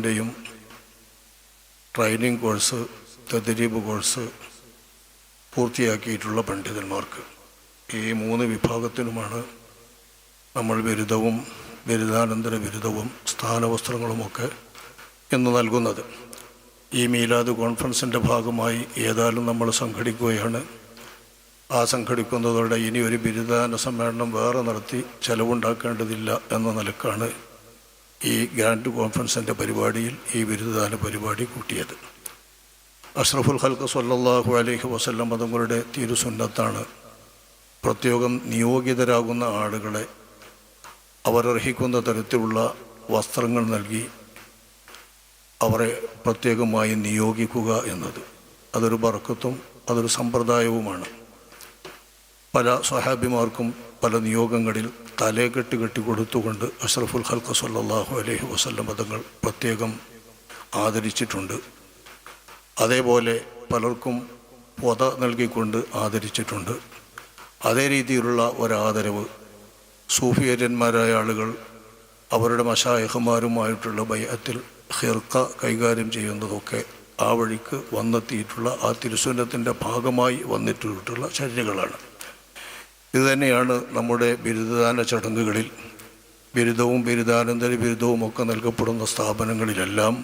വിഭാഗത്തിന്റെയും training course തദ്രീബ് course പൂർത്തിയാക്കിയിട്ടുള്ള പണ്ഡിതന്മാർക്ക്. ഈ മൂന്ന് വിഭാഗത്തിനുമാണ് നമ്മൾ ബിരുദവും ബിരുദാനന്തര ബിരുദവും സ്ഥാനവസ്ത്രങ്ങളുമൊക്കെ ഇന്ന് നൽകുന്നത്. ഈ മീലാദ് കോൺഫറൻസിന്റെ ഭാഗമായി ഏതായാലും നമ്മൾ സംഘടിക്കുകയാണ്. ആ സംഘടിക്കുന്നതോടെ ഇനി ഒരു ബിരുദാന സമ്മേളനം വേറെ നടത്തി ചെലവുണ്ടാക്കേണ്ടതില്ല എന്ന നിലക്കാണ് ഈ ഗ്രാൻഡ് കോൺഫറൻസിന്റെ പരിപാടിയിൽ ഈ ബിരുദദാന പരിപാടി കൂട്ടിയത്. അഷ്റഫുൽ ഹൽക്ക് സല്ലാഹു അലൈഹി വസല്ലം മതങ്ങളുടെ തിരുസുന്നത്താണ് പ്രത്യേകം നിയോഗിതരാകുന്ന ആളുകളെ അവരർഹിക്കുന്ന തരത്തിലുള്ള വസ്ത്രങ്ങൾ നൽകി അവരെ പ്രത്യേകമായി നിയോഗിക്കുക എന്നത്. അതൊരു ബർക്കത്തും അതൊരു സമ്പ്രദായവുമാണ്. പല സ്വഹാബിമാർക്കും പല നിയോഗങ്ങളിൽ തലേകെട്ട് കെട്ടി കൊടുത്തുകൊണ്ട് അഷ്റഫുൽ ഹൽക്ക സല്ലാഹു അലഹി വസല്ലം പദങ്ങൾ പ്രത്യേകം ആദരിച്ചിട്ടുണ്ട്. അതേപോലെ പലർക്കും പൊത നൽകിക്കൊണ്ട് ആദരിച്ചിട്ടുണ്ട്. അതേ രീതിയിലുള്ള ഒരാദരവ് സൂഫിയര്യന്മാരായ ആളുകൾ അവരുടെ മഷായഹമാരുമായിട്ടുള്ള ഭയത്തിൽ ഹിർക്ക കൈകാര്യം ചെയ്യുന്നതൊക്കെ ആ വഴിക്ക് വന്നെത്തിയിട്ടുള്ള ആ തിരുസുന്നത്തിന്റെ ഭാഗമായി വന്നിട്ടുള്ള ചര്യകളാണ് ഇതുതന്നെയാണ് നമ്മുടെ ബിരുദദാന ചടങ്ങുകളിൽ ബിരുദവും ബിരുദാനന്തര ബിരുദവും ഒക്കെ നൽകപ്പെടുന്ന സ്ഥാപനങ്ങളിലെല്ലാം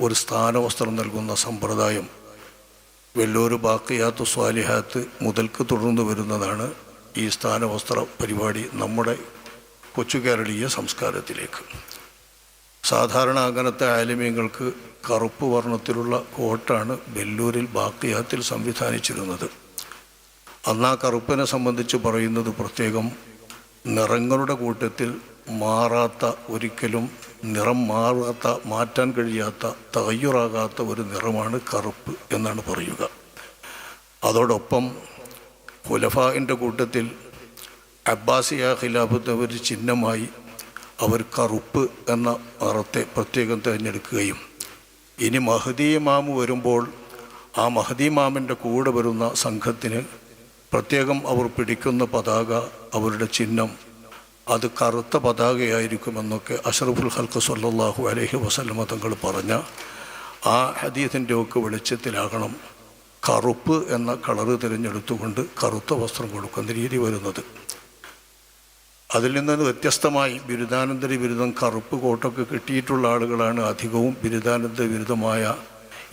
ഒരു സ്ഥാനവസ്ത്രം നൽകുന്ന സമ്പ്രദായം വെല്ലൂർ ബാക്കിയാത്ത് സ്വാലിഹാത്ത് മുതൽക്ക് തുടർന്നു വരുന്നതാണ് ഈ സ്ഥാനവസ്ത്ര പരിപാടി നമ്മുടെ കൊച്ചു കേരളീയ സംസ്കാരത്തിലേക്ക്. സാധാരണ അങ്ങനത്തെ ആലിമ്യങ്ങൾക്ക് കറുപ്പ് വർണത്തിലുള്ള കോട്ടാണ് വെല്ലൂരിൽ ബാക്കിയാത്തിൽ സംവിധാനിച്ചിരുന്നത്. അന്ന് ആ കറുപ്പിനെ സംബന്ധിച്ച് പറയുന്നത് പ്രത്യേകം നിറങ്ങളുടെ കൂട്ടത്തിൽ മാറാത്ത ഒരിക്കലും നിറം മാറാത്ത മാറ്റാൻ കഴിയാത്ത തകയ്യുറാകാത്ത ഒരു നിറമാണ് കറുപ്പ് എന്നാണ് പറയുക. അതോടൊപ്പം ഖുലഫായിന്റെ കൂട്ടത്തിൽ അബ്ബാസിയ ഖിലാഫത്ത് ഒരു ചിഹ്നമായി അവർ കറുപ്പ് എന്ന നിറത്തെ പ്രത്യേകം തിരഞ്ഞെടുക്കുകയും ഇനി മഹദി ഇമാമ് വരുമ്പോൾ ആ മഹദി ഇമാമിന്റെ കൂടെ വരുന്ന സംഘത്തിന് പ്രത്യേകം അവർ പിടിക്കുന്ന പതാക അവരുടെ ചിഹ്നം. അത് കറുത്ത പതാകയായിരിക്കുമെന്നൊക്കെ അഷറഫുൽ ഹൽക്ക് സല്ലാഹു അലഹി വസല്ലമ തങ്ങൾ പറഞ്ഞ ആ ഹദീസിന്റെ ഒക്കെ വെളിച്ചത്തിലാകണം. കറുപ്പ് എന്ന കളറ് തിരഞ്ഞെടുത്തുകൊണ്ട് കറുത്ത വസ്ത്രം കൊടുക്കുന്ന രീതി വരുന്നത്. അതിൽ നിന്ന് വ്യത്യസ്തമായി ബിരുദാനന്തര ബിരുദം കറുപ്പ് കോട്ടൊക്കെ കിട്ടിയിട്ടുള്ള ആളുകളാണ് അധികവും. ബിരുദാനന്തര ബിരുദമായ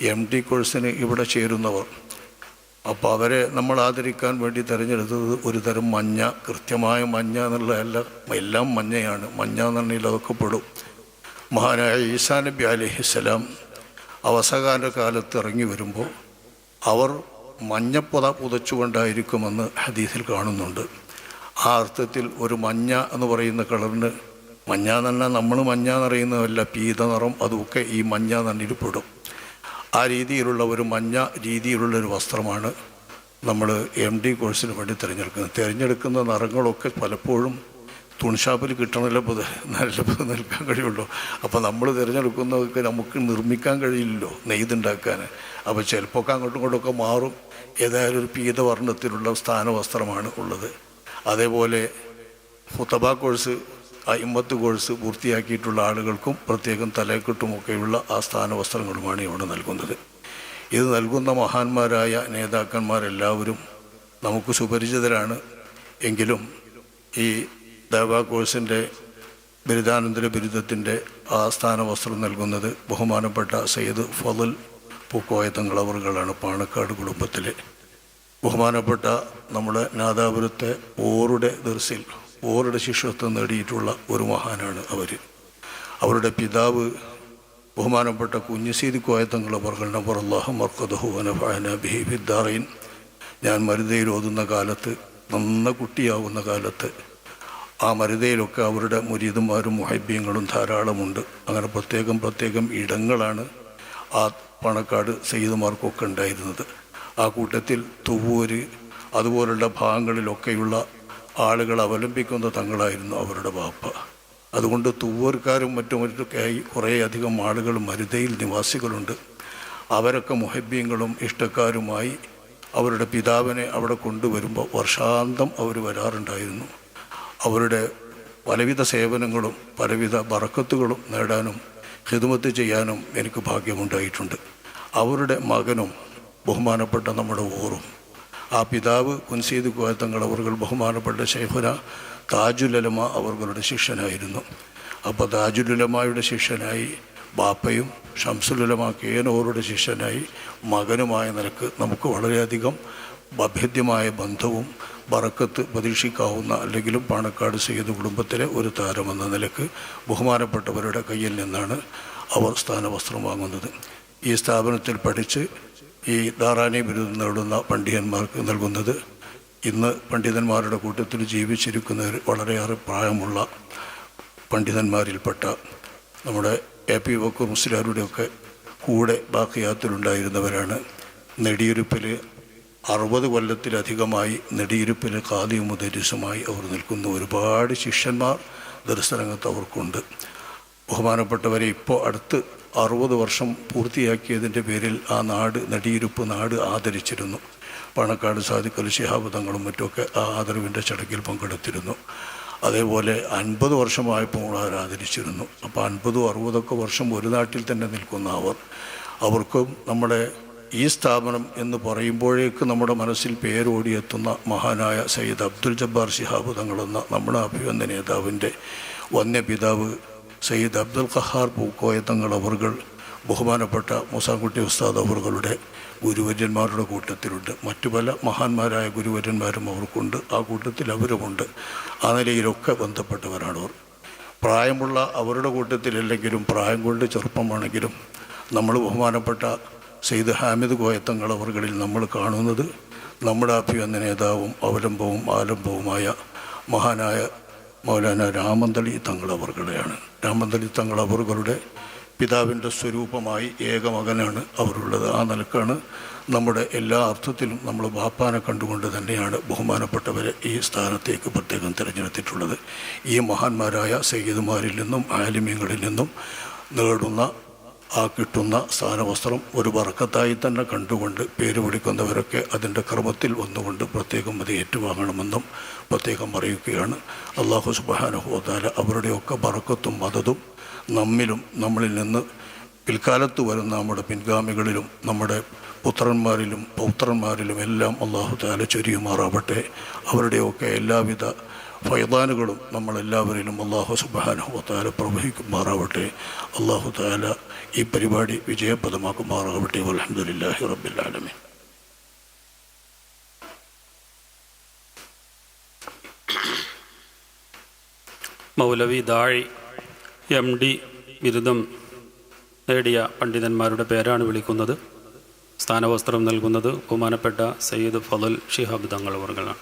എം ഡി കോഴ്സിന് ഇവിടെ ചേരുന്നവർ. അപ്പോൾ അവരെ നമ്മൾ ആദരിക്കാൻ വേണ്ടി തിരഞ്ഞെടുത്തത് ഒരു തരം മഞ്ഞ കൃത്യമായ മഞ്ഞ എന്നുള്ള എല്ലാം മഞ്ഞയാണ്. മഞ്ഞ എന്നുണ്ടെങ്കിൽ അതൊക്കെ പെടും. മഹാനായ ഈസാ നബി അലഹിസ്സലാം അവസകാല കാലത്ത് ഇറങ്ങി വരുമ്പോൾ അവർ മഞ്ഞപ്പുത പുതച്ചുകൊണ്ടായിരിക്കുമെന്ന് ഹദീസിൽ കാണുന്നുണ്ട്. ആ അർത്ഥത്തിൽ ഒരു മഞ്ഞ എന്ന് പറയുന്ന കളറിന് മഞ്ഞ എന്ന് നമ്മൾ മഞ്ഞ എന്നറിയുന്നതല്ല പീത നിറം അതുമൊക്കെ ഈ മഞ്ഞ നണ്ണിൽ പെടും. ആ രീതിയിലുള്ള ഒരു മഞ്ഞ രീതിയിലുള്ള ഒരു വസ്ത്രമാണ് നമ്മൾ എം ഡി കോഴ്സിന് വേണ്ടി തിരഞ്ഞെടുക്കുന്നത്. തിരഞ്ഞെടുക്കുന്ന നിറങ്ങളൊക്കെ പലപ്പോഴും തുണിഷാപ്പിൽ കിട്ടണമല്ലോ നല്ല നിൽക്കാൻ കഴിയുള്ളൂ. അപ്പോൾ നമ്മൾ തിരഞ്ഞെടുക്കുന്നതൊക്കെ നമുക്ക് നിർമ്മിക്കാൻ കഴിയില്ലല്ലോ നെയ്തുണ്ടാക്കാൻ. അപ്പോൾ ചിലപ്പോൾ അങ്ങോട്ടും ഇങ്ങോട്ടൊക്കെ മാറും. ഏതായാലും ഒരു പീതവർണത്തിലുള്ള സ്ഥാനവസ്ത്രമാണ് ഉള്ളത്. അതേപോലെ മുത്തബ കോഴ്സ് അയിമ്പത്ത് കോഴ്സ് പൂർത്തിയാക്കിയിട്ടുള്ള ആളുകൾക്കും പ്രത്യേകം തലക്കെട്ടുമൊക്കെയുള്ള ആ സ്ഥാനവസ്ത്രങ്ങളുമാണ് ഇവിടെ നൽകുന്നത്. ഇത് നൽകുന്ന മഹാന്മാരായ നേതാക്കന്മാരെല്ലാവരും നമുക്ക് സുപരിചിതരാണ്. എങ്കിലും ഈ ദേവ കോഴ്സിന്റെ ബിരുദാനന്തര ബിരുദത്തിന്റെ ആ സ്ഥാനവസ്ത്രം നൽകുന്നത് ബഹുമാനപ്പെട്ട സയ്യിദ് ഫതൽ പൂക്കോയ തങ്ങളവറുകളാണ് പാണക്കാട് കുടുംബത്തിലെ. ബഹുമാനപ്പെട്ട നമ്മുടെ നാദാപുരത്തെ ഓറുടെ ദർസിൽ ഓറുടെ ശിഷ്യത്വം നേടിയിട്ടുള്ള ഒരു മഹാനാണ് അവർ അവരുടെ പിതാവ് ബഹുമാനപ്പെട്ട കുഞ്ഞുസീതി കോയത്തങ്ങൾ പറഞ്ഞ പറല്ലാഹു ഞാൻ മരുതയിൽ ഓതുന്ന കാലത്ത് നന്ന കുട്ടിയാവുന്ന കാലത്ത് ആ മരുതയിലൊക്കെ അവരുടെ മുരീതുമാരും മുഹബ്യങ്ങളും ധാരാളമുണ്ട്. അങ്ങനെ പ്രത്യേകം പ്രത്യേകം ഇടങ്ങളാണ് ആ പണക്കാട് സയ്യിദുമാർക്കൊക്കെ ഉണ്ടായിരുന്നത്. ആ കൂട്ടത്തിൽ തുവൂര് അതുപോലുള്ള ഭാഗങ്ങളിലൊക്കെയുള്ള ആളുകൾ അവലംബിക്കുന്ന തങ്ങളായിരുന്നു അവരുടെ വാപ്പ അതുകൊണ്ട് തൂവൂർക്കാരും മറ്റും മറ്റൊക്കെയായി കുറേയധികം ആളുകൾ മരുതയിൽ നിവാസികളുണ്ട്. അവരൊക്കെ മുഹബ്യങ്ങളും ഇഷ്ടക്കാരുമായി അവരുടെ പിതാവിനെ അവിടെ കൊണ്ടുവരുമ്പോൾ വർഷാന്തം അവർ വരാറുണ്ടായിരുന്നു. അവരുടെ പലവിധ സേവനങ്ങളും പലവിധ ബറക്കത്തുകളും നേടാനും ഹിദുമത്ത് ചെയ്യാനും എനിക്ക് ഭാഗ്യമുണ്ടായിട്ടുണ്ട്. അവരുടെ മകനും ബഹുമാനപ്പെട്ട നമ്മുടെ ഊറും ആ പിതാവ് കുൻസീദ് കോയത്തങ്ങൾ അവർകൾ ബഹുമാനപ്പെട്ട ശൈഖുന താജുലമ അവർകളുടെ ശിഷ്യനായിരുന്നു. അപ്പോൾ താജുലമായുടെ ശിഷ്യനായി ബാപ്പയും ഷംസുലമ കേനോറുടെ ശിഷ്യനായി മകനുമായ നിലയ്ക്ക് നമുക്ക് വളരെയധികം അഭേദ്യമായ ബന്ധവും വറക്കത്ത് പ്രതീക്ഷിക്കാവുന്ന അല്ലെങ്കിലും പാണക്കാട് സെയ്ത് കുടുംബത്തിലെ ഒരു താരമെന്ന നിലയ്ക്ക് ബഹുമാനപ്പെട്ടവരുടെ കയ്യിൽ നിന്നാണ് അവർ സ്ഥാനവസ്ത്രം വാങ്ങുന്നത്. ഈ സ്ഥാപനത്തിൽ പഠിച്ച് ഈ ദാറാനി ബിരുദം നേടുന്ന പണ്ഡിതന്മാർക്ക് നൽകുന്നത് ഇന്ന് പണ്ഡിതന്മാരുടെ കൂട്ടത്തിൽ ജീവിച്ചിരിക്കുന്ന വളരെയേറെ പ്രായമുള്ള പണ്ഡിതന്മാരിൽപ്പെട്ട നമ്മുടെ എ പി വക്കൂർ മുസ്ലിയാരുടെയൊക്കെ കൂടെ ബാക്കിയാത്തിലുണ്ടായിരുന്നവരാണ് നെടിയിരുപ്പിൽ അറുപത് കൊല്ലത്തിലധികമായി നെടിയിരുപ്പിൽ ഖാദിയും മുദരിസുമായി അവർ നിൽക്കുന്ന. ഒരുപാട് ശിഷ്യന്മാർ ദർശനരംഗത്ത് അവർക്കുണ്ട് ബഹുമാനപ്പെട്ടവരെ ഇപ്പോൾ അടുത്ത് അറുപത് വർഷം പൂർത്തിയാക്കിയതിന്റെ പേരിൽ ആ നാട് നടിയിരുപ്പ് നാട് ആദരിച്ചിരുന്നു. പണക്കാട് സാദിഖൽ ശിഹാബ് തങ്ങളും മറ്റുമൊക്കെ ആ ആദരവിന്റെ ചടങ്ങിൽ പങ്കെടുത്തിരുന്നു. അതേപോലെ അൻപത് വർഷമായപ്പോൾ അവർ ആദരിച്ചിരുന്നു. അപ്പോൾ അൻപതും അറുപതൊക്കെ വർഷം ഒരു നാട്ടിൽ തന്നെ നിൽക്കുന്ന അവർ. അവർക്കും നമ്മുടെ ഈ സ്ഥാപനം എന്ന് പറയുമ്പോഴേക്ക് നമ്മുടെ മനസ്സിൽ പേരോടിയെത്തുന്ന മഹാനായ സയ്യിദ് അബ്ദുൽ ജബ്ബാർ ശിഹാബ് തങ്ങളെന്ന നമ്മുടെ അഭിവന്ദ നേതാവിന്റെ വന്യപിതാവ് സയ്യിദ് അബ്ദുൽ ഖഹാർ പൂക്കോയ തങ്ങൾ അവർകൾ ബഹുമാനപ്പെട്ട മൂസാൻകുട്ടി ഉസ്താദ് അവറുകളുടെ ഗുരുവര്യന്മാരുടെ കൂട്ടത്തിലുണ്ട്. മറ്റു പല മഹാന്മാരായ ഗുരുവര്യന്മാരും അവർക്കുണ്ട്. ആ കൂട്ടത്തിൽ അവരുമുണ്ട്. ആ നിലയിലൊക്കെ ബന്ധപ്പെട്ടവരാണ് അവർ. പ്രായമുള്ള അവരുടെ കൂട്ടത്തിലല്ലെങ്കിലും പ്രായം കൊണ്ട് ചെറുപ്പമാണെങ്കിലും നമ്മൾ ബഹുമാനപ്പെട്ട സെയ്ദ് ഹാമിദ് കോയത്തങ്ങൾ അവർകളിൽ നമ്മൾ കാണുന്നത് നമ്മുടെ അഭിവന്ദ നേതാവും അവലംബവും ആലംബവുമായ മഹാനായ മൗലാന രാമന്തളി തങ്ങൾ അവർകളെയാണ് രാമന്തളി തങ്ങൾ അവറുകളുടെ പിതാവിന്റെ സ്വരൂപമായി ഏകമകനാണ് അവരുള്ളത്. ആ നിലക്കാണ് നമ്മുടെ എല്ലാ അർത്ഥത്തിലും നമ്മൾ ബാപ്പാനെ കണ്ടുകൊണ്ട് തന്നെയാണ് ബഹുമാനപ്പെട്ടവരെ ഈ സ്ഥാനത്തേക്ക് പ്രത്യേകം തിരഞ്ഞെടുത്തിട്ടുള്ളത്. ഈ മഹാന്മാരായ സയ്യിദുമാരിൽ നിന്നും ആലിമ്യങ്ങളിൽ നിന്നും നേടുന്ന ആ കിട്ടുന്ന സ്ഥാനവസ്ത്രം ഒരു വർക്കത്തായി തന്നെ കണ്ടുകൊണ്ട് പേര് വിളിക്കുന്നവരൊക്കെ അതിന്റെ ക്രമത്തിൽ വന്നുകൊണ്ട് പ്രത്യേകം അത് ഏറ്റുവാങ്ങണമെന്നും പ്രത്യേകം പറയുകയാണ് അള്ളാഹു സുബാനുഹോദാല അവരുടെയൊക്കെ വറക്കത്തും മതതും നമ്മിലും നമ്മളിൽ നിന്ന് പിൽക്കാലത്ത് വരുന്ന നമ്മുടെ പിൻഗാമികളിലും നമ്മുടെ പുത്രന്മാരിലും പൗത്രന്മാരിലും എല്ലാം അള്ളാഹു താല ചൊരിയുമാറാവട്ടെ. അവരുടെയൊക്കെ എല്ലാവിധ ഫൈദാനുകളും നമ്മളെല്ലാവരിലും അള്ളാഹു സുബാനഹു താല പ്രവഹിക്കുമാറാവട്ടെ. അള്ളാഹു താല ഈ പരിപാടി വിജയപ്രദമാക്കുമാറാവട്ടെ അലഹമുല്ലാഹി റബ്ബിലാലമീൻ മൗലവി ദാഴി എം ഡി ബിരുദം നേടിയ പണ്ഡിതന്മാരുടെ പേരാണ് വിളിക്കുന്നത്. സ്ഥാനവസ്ത്രം നൽകുന്നത് ബഹുമാനപ്പെട്ട സയ്യിദ് ഫലൽ ഷിഹാബ് തങ്ങൾ അവർകളാണ്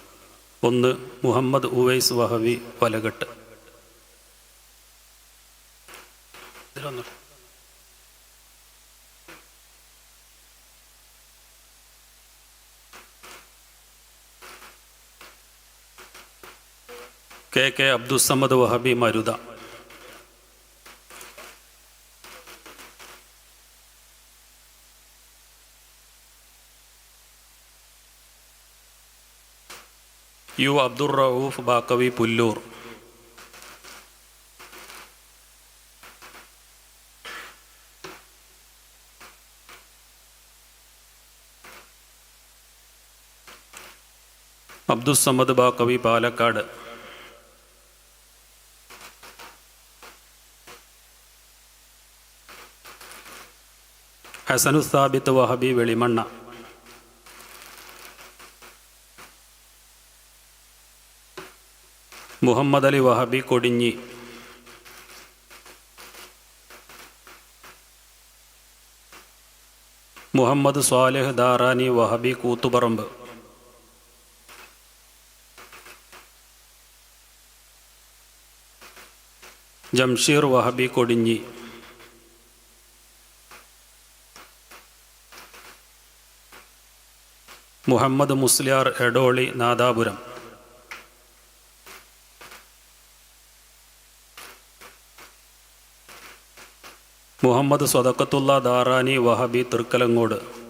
ഒന്ന് മുഹമ്മദ് ഉവൈസ് വഹവി വലകട്ട്. ഇതിലൊന്ന് K K Abdussamad Wahabi Maruta. U Abdur Rauf Baqavi Pullur. Abdussamad Baqavi Palakkad. Hasanu Thabith Wahabi Velimanna Muhammad Ali Wahabi Kodinhi Muhammad Swalih Darani Wahabi Koothuparamba Jamsheer Wahabi Kodinhi Muhammad Musliyar Edoli Nadapuram. Muhammad Swadaqathulla Darani Wahabi Thrikkalangode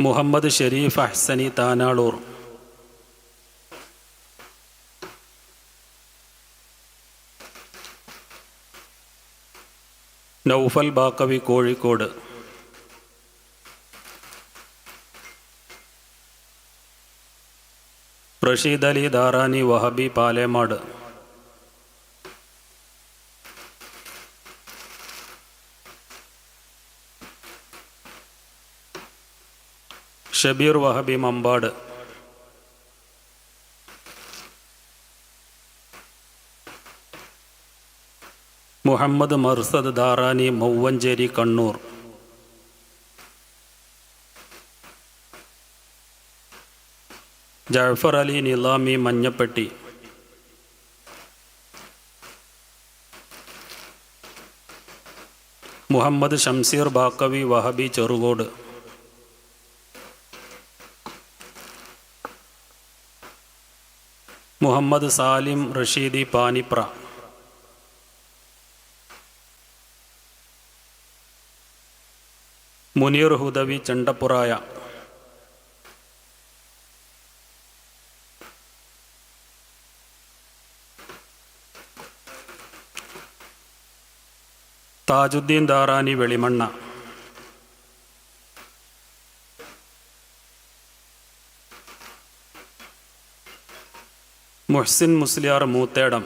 Muhammad Shareef Ahsani Thanalur. Noufal Baqavi Kozhikode. Rasheed Ali Darani Wahabi Palemad. Shabeer Wahabi Mampad. Muhammad Marsad Darani Mouvancheri Kannur. Jafar Ali Nilami Manjappetti. Muhammad Shamseer Baqavi Wahabi Cherukode. Muhammad Salim Rashidi Panipra. Muneer Hudawi Chandappuraya Tajuddeen Darani Velimanna Muhsin Musliyar Moothedam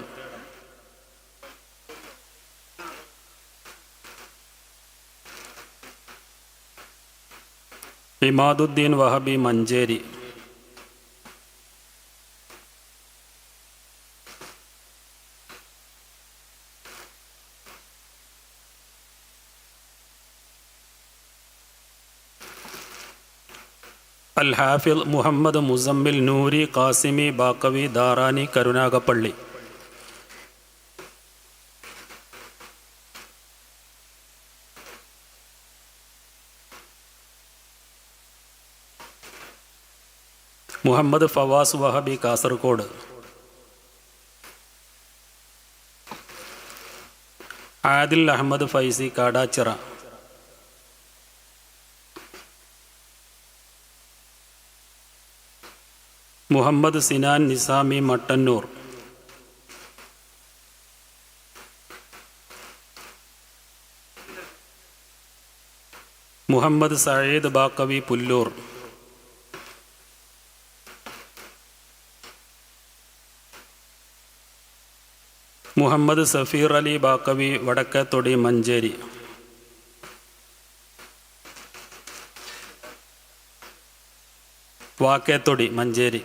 Imaduddeen Wahabi Manjeri. Al Hafil Muhammad Muzammil Noori Qasimi Baqavi Darani Karunagappally. Muhammad Fawaz Wahbi Kasaragod. Adil Ahmed Faizy Kadachira. Muhammad Sinan Nizami Mattannur. Muhammad Sayyid Baqavi Pullur. Muhammad Safeer Ali Baqavi വടക്കത്തൊടി Manjeri. വാക്കേത്തൊടി Manjeri.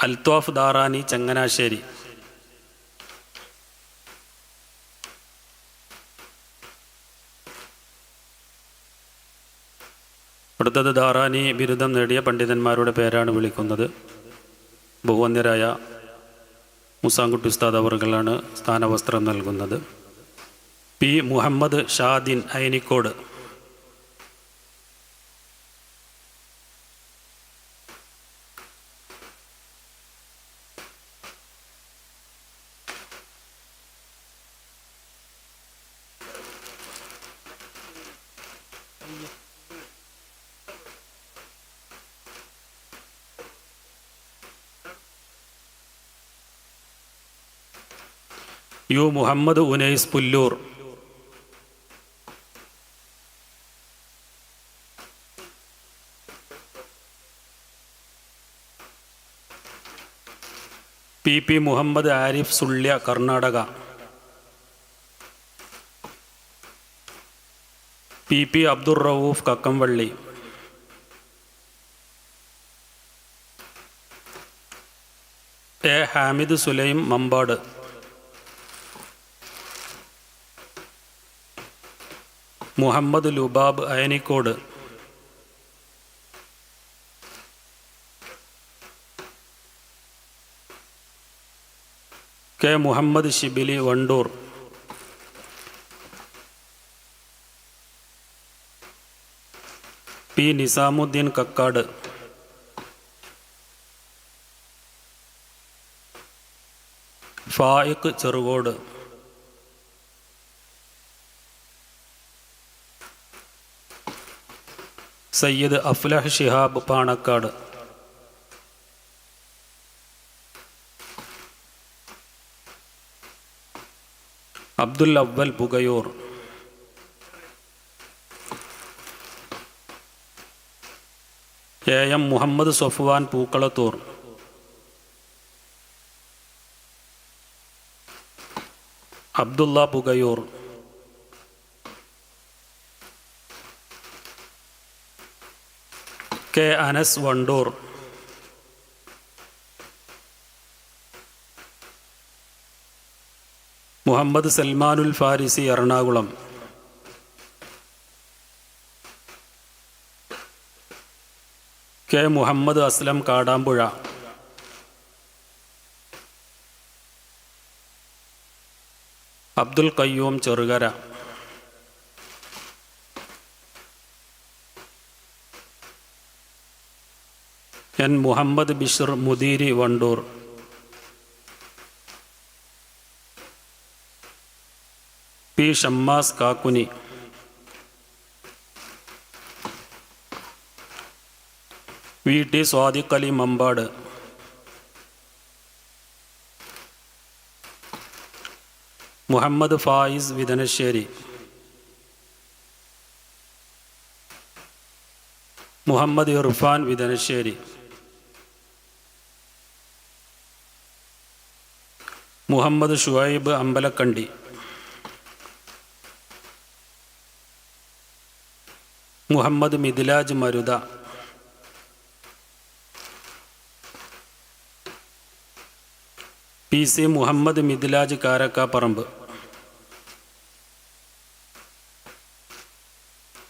അൽത്തോഫ് Darani Changanassery. അടുത്തത് ദാറാനി ബിരുദം നേടിയ പണ്ഡിതന്മാരുടെ പേരാണ് വിളിക്കുന്നത്. ബഹുവന്യരായ മുസാങ്കുട്ടി ഉസ്താദ് അവർകളാണ് സ്ഥാനവസ്ത്രം നൽകുന്നത്. P Muhammad Shadin Ainikode U Muhammad Unais Pullur. P P Muhammad Arif Sullia Karnataka. P P Abdur Rauf Kakkamvalli. A Hamid Sulaim Mampad. Muhammad Lubab Ayanikode. K Muhammad Shibili Wandoor. P Nizamuddin Kakkad. Faiq Cherukode. Sayyid Aflah Shihab Panakkad. Abdul Awal Pukayoor. A M Muhammad Sofwan Pookkalathur. Abdulla Pukayoor. K Anas Wandoor. Muhammad Salmanul Farisi Ernakulam. K Muhammad Aslam Kadampuzha. Abdul Qayyum Cherukara. N Muhammad Bishar മുദീരി Wandoor. P Shammas Kakkuni. V T Swadiq Ali Mampad. Muhammad Fayis Vidhanasseri. Muhammad Irfan Vidhanasseri. Muhammad Shuhaib Ambalakkandi. Muhammad Mithilaj Maruta. P C Muhammad Mithilaj Karakkaparamba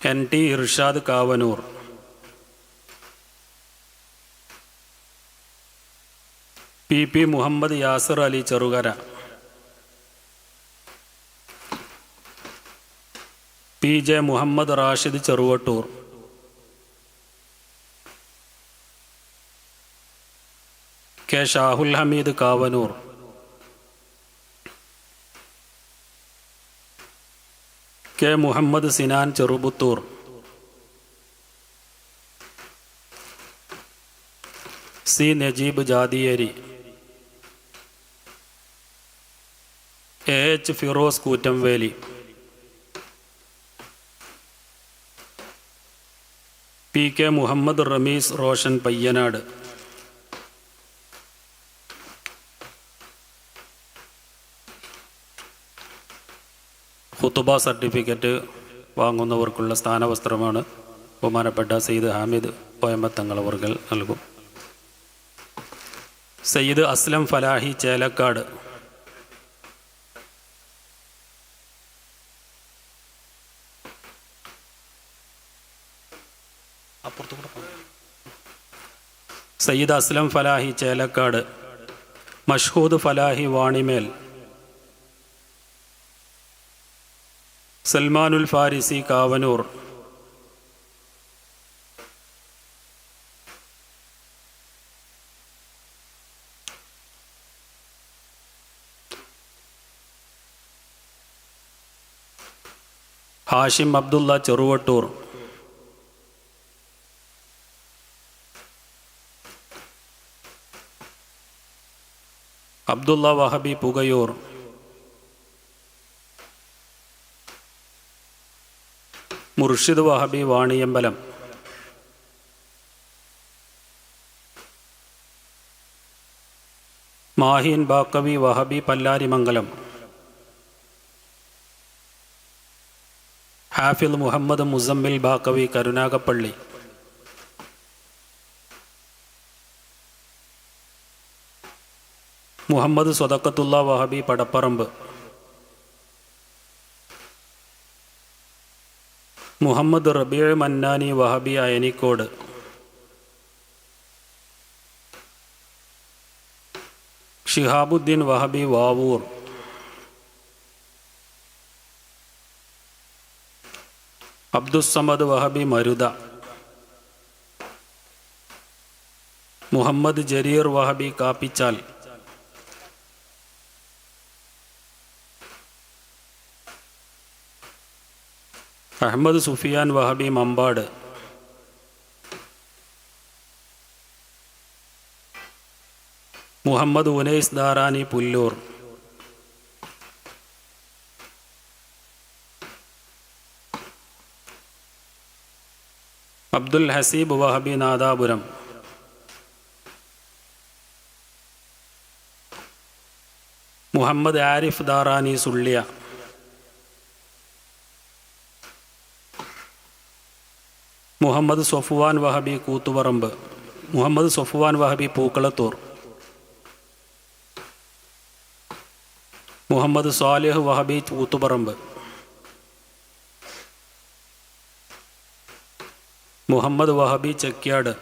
N T Irshad Kavanur. P P Muhammad Yasar Ali Cherukara. P J Muhammad Rashid Cheruvattur. K Shahul Hameed Kavanur. K Muhammad Sinan Cherupputhur. C Najeeb Jadiyeri H Firoz Koottamveli. P K Muhammad Ramees Roshan Payyanad. ഹുത്തുബ certificate വാങ്ങുന്നവർക്കുള്ള സ്ഥാനവസ്ത്രമാണ് ബഹുമാനപ്പെട്ട സയ്യിദ് ഹാമിദ് കോയമ്പത്തങ്ങളവർകൾ നൽകും. സയ്യിദ് അസ്ലം ഫലാഹി ചേലക്കാട്. സയ്യിദ് അസ്ലം ഫലാഹി ചേലക്കാട് മഷ്ഹൂദ് ഫലാഹി വാണിമേൽ സൽമാനുൽ ഫാരിസി കാവനൂർ ഹാഷിം അബ്ദുള്ള ചെറുവട്ടൂർ അബ്ദുള്ള വഹബി പുകയൂർ. മുർഷിദ് വഹബി വാണിയമ്പലം. മാഹീൻ ബാക്കവി വഹബി പല്ലാരിമംഗലം. ഹാഫിൽ മുഹമ്മദ് മുസമ്മിൽ ബാക്കവി കരുനാഗപ്പള്ളി. മുഹമ്മദ് സ്വതക്കത്തുള്ള വഹബി പടപ്പറമ്പ്. മുഹമ്മദ് റബീഴ് മന്നാനി വഹബി അയനിക്കോട്. ഷിഹാബുദ്ദീൻ വഹബി വാവൂർ. അബ്ദുസമദ് വഹബി മരുദ മുഹമ്മദ് ജരീർ വഹബി കാപ്പിച്ചാൽ. അഹമ്മദ് സുഫിയാൻ വഹബി മമ്പാട്. മുഹമ്മദ് ഉനൈസ് ദാറാനി പുല്ലൂർ. അബ്ദുൽ ഹസീബ് വഹബി നാദാപുരം. മുഹമ്മദ് ആരിഫ് ദാറാനി സുള്ളിയ. മുഹമ്മദ് സൊഫുവാൻ വഹബി കൂത്തുപറമ്പ് മുഹമ്മദ് സൊഫുവാൻ വഹബി പൂക്കളത്തൂർ മുഹമ്മദ് സാലിഹ് വഹബി കൂത്തുപറമ്പ് മുഹമ്മദ് വഹബി ചെക്യാട്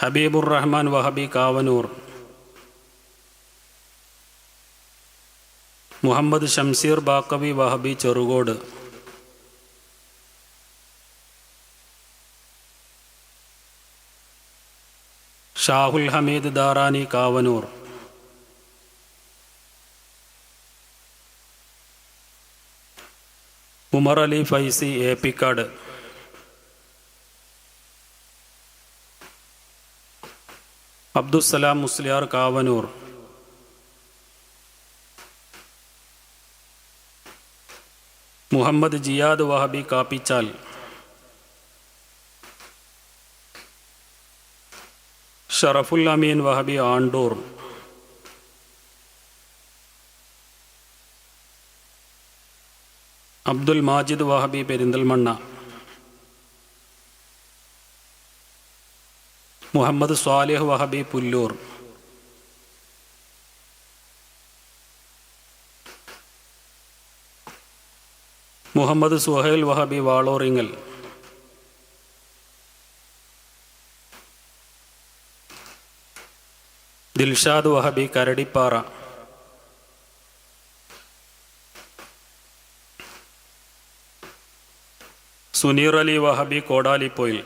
ഹബീബുർ റഹ്മാൻ വഹബി കാവനൂർ മുഹമ്മദ് ഷംസീർ ബാക്കവി വഹബി ചെറുകോട്. ഷാഹുൽ ഹമീദ് ദാറാനി കാവനൂർ. ഉമർ അലി ഫൈസി ഏപ്പിക്കാട്. അബ്ദുസലാം മുസ്ലിയാർ കാവനൂർ. മുഹമ്മദ് ജിയാദ് വഹബി കാപ്പിച്ചാൽ. ഷറഫുൽ അമീൻ വഹബി ആണ്ടൂർ. അബ്ദുൽ മാജിദ് വഹബി പെരിന്തൽമണ്ണ. മുഹമ്മദ് സ്വാലിഹ് വഹബി പുല്ലൂർ. മുഹമ്മദ് സുഹൈൽ വഹബി വാളോറിങ്ങൽ ദിൽഷാദ് വഹബി കരടിപ്പാറ സുനീർ അലി വഹബി കോടാലിപ്പൊയിൽ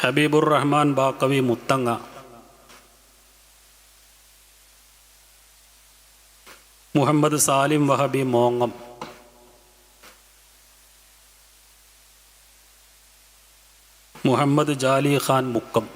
ഹബീബുർ റഹ്മാൻ ബാക്കവി മുത്തങ്ങ. മുഹമ്മദ് സാലിം വഹബി മോങ്ങം. മുഹമ്മദ് ജാലി ഖാൻ മുക്കം.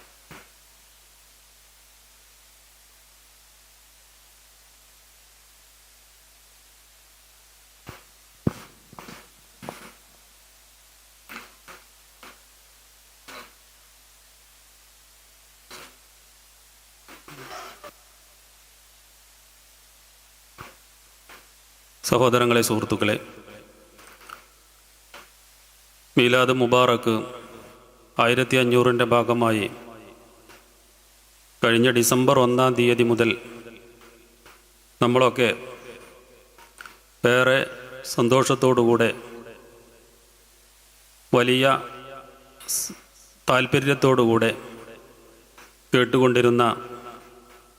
സഹോദരങ്ങളെ സുഹൃത്തുക്കളെ മീലാദ് മുബാറക്ക് ആയിരത്തി അഞ്ഞൂറിന്റെ ഭാഗമായി കഴിഞ്ഞ ഡിസംബർ ഒന്നാം തീയതി മുതൽ നമ്മളൊക്കെ ഏറെ സന്തോഷത്തോടുകൂടെ വലിയ താല്പര്യത്തോടുകൂടെ കേട്ടുകൊണ്ടിരുന്ന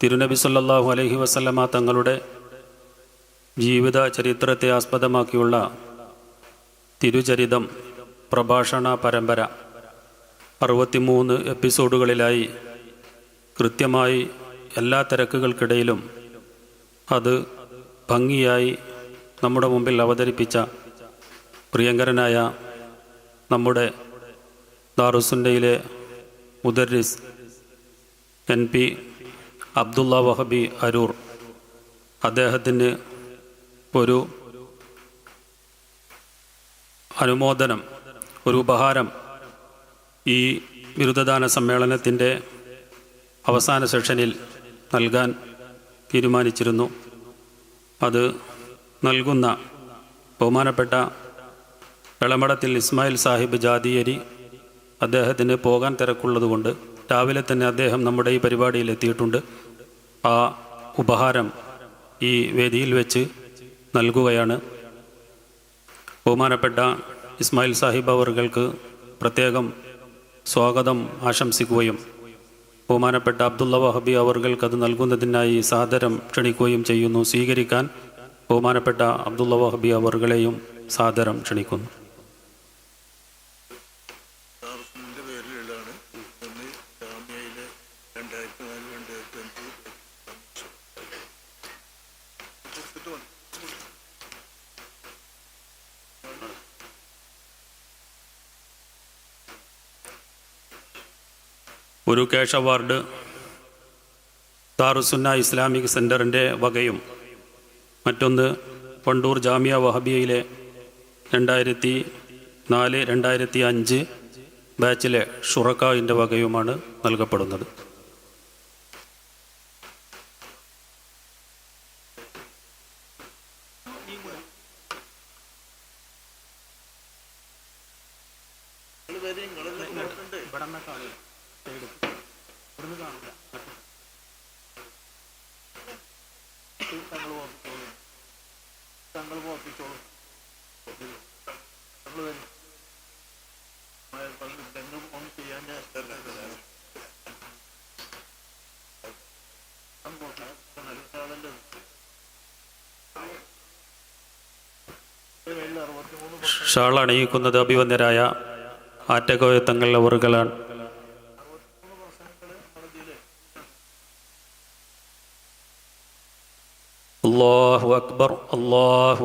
തിരുനബി സല്ലാഹു അലഹി വസല്ലമ തങ്ങളുടെ ജീവിത ചരിത്രത്തെ ആസ്പദമാക്കിയുള്ള തിരുചരിതം പ്രഭാഷണ പരമ്പര. അറുപത്തിമൂന്ന് എപ്പിസോഡുകളിലായി കൃത്യമായി എല്ലാ തിരക്കുകൾക്കിടയിലും അത് ഭംഗിയായി നമ്മുടെ മുമ്പിൽ അവതരിപ്പിച്ച പ്രിയങ്കരനായ നമ്മുടെ ദാറുസുന്നയിലെ മുദരിസ് എൻ പി അബ്ദുള്ള വഹബി അരൂർ. അദ്ദേഹത്തിന് ഒരു അനുമോദനം ഒരു ഉപഹാരം ഈ ബിരുദദാന സമ്മേളനത്തിന്റെ അവസാന സെഷനിൽ നൽകാൻ തീരുമാനിച്ചിരുന്നു. അത് നൽകുന്ന ബഹുമാനപ്പെട്ട വെളമടത്തിൽ ഇസ്മായിൽ സാഹിബ് ജാതിയരി അദ്ദേഹത്തിന് പോകാൻ തിരക്കുള്ളതുകൊണ്ട് രാവിലെ തന്നെ അദ്ദേഹം നമ്മുടെ ഈ പരിപാടിയിൽ എത്തിയിട്ടുണ്ട്. ആ ഉപഹാരം ഈ വേദിയിൽ വെച്ച് നൽകുകയാണ്. ബഹുമാനപ്പെട്ട ഇസ്മായിൽ സാഹിബ് അവറുകൾക്ക് പ്രത്യേകം സ്വാഗതം ആശംസിക്കുകയും ബഹുമാനപ്പെട്ട അബ്ദുള്ള വഹബി അവർകൾക്ക് അത് നൽകുന്നതിനായി സാദരം ക്ഷണിക്കുകയും ചെയ്യുന്നു. സ്വീകരിക്കാൻ ബഹുമാനപ്പെട്ട അബ്ദുള്ള വഹബി അവർകളെയും സാദരം ക്ഷണിക്കുന്നു ദാറുസുന്നിന്റെ പേരിലുള്ളതാണ് ഒന്ന് ജാമ്യയിലെ രണ്ടായിരത്തി നാല് രണ്ടായിരത്തി അഞ്ച് ഒരു കേഷ് അവാർഡ് താറുസുന്ന ഇസ്ലാമിക് സെന്ററിന്റെ വകയും മറ്റൊന്ന് പണ്ടൂർ ജാമിയ വഹബിയയിലെ രണ്ടായിരത്തി നാല് രണ്ടായിരത്തി അഞ്ച് ബാച്ചിലെ ഷുറക്കാവിന്റെ വകയുമാണ് നൽകപ്പെടുന്നത്. ഷാൾ അണിയിക്കുന്നത് അഭിവന്ദരായ ആറ്റകോയത്തങ്ങൾ അവറുകളാണ്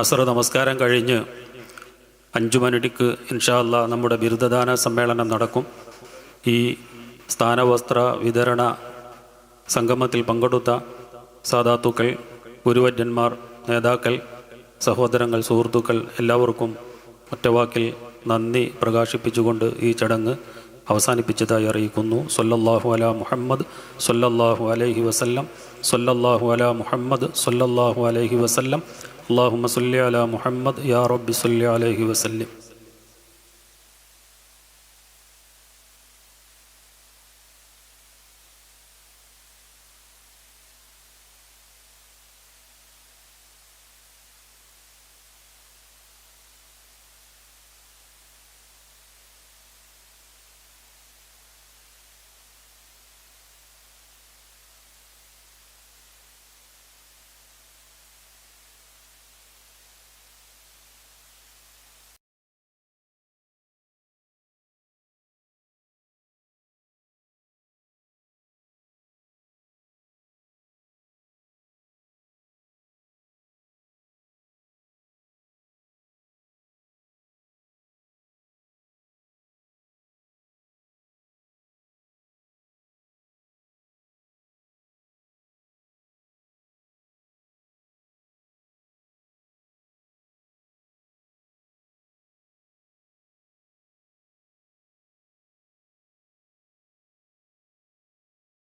അസർ നമസ്കാരം കഴിഞ്ഞ് അഞ്ചു മണിക്ക് ഇൻഷാല്ല നമ്മുടെ ബിരുദദാന സമ്മേളനം നടക്കും. ഈ സ്ഥാനവസ്ത്ര വിതരണ സംഗമത്തിൽ പങ്കെടുത്ത സാധാത്തുക്കൾ ഗുരുവര്യന്മാർ നേതാക്കൾ സഹോദരങ്ങൾ സുഹൃത്തുക്കൾ എല്ലാവർക്കും ഒറ്റവാക്കിൽ നന്ദി പ്രകാശിപ്പിച്ചുകൊണ്ട് ഈ ചടങ്ങ് അവസാനിപ്പിച്ചതായി അറിയിക്കുന്നു. സൊല്ലല്ലാഹു അല മുഹമ്മദ് സൊല്ലല്ലാഹു അലൈഹി വസല്ലം സൊല്ലല്ലാഹു അല മുഹമ്മദ് സൊല്ലല്ലാഹു അലൈഹി വസല്ലം. അള്ളാഹുമ്മ സല്ലി അല മുഹമ്മദ് യാ റബ്ബി സല്ലി അലൈഹി വസല്ലം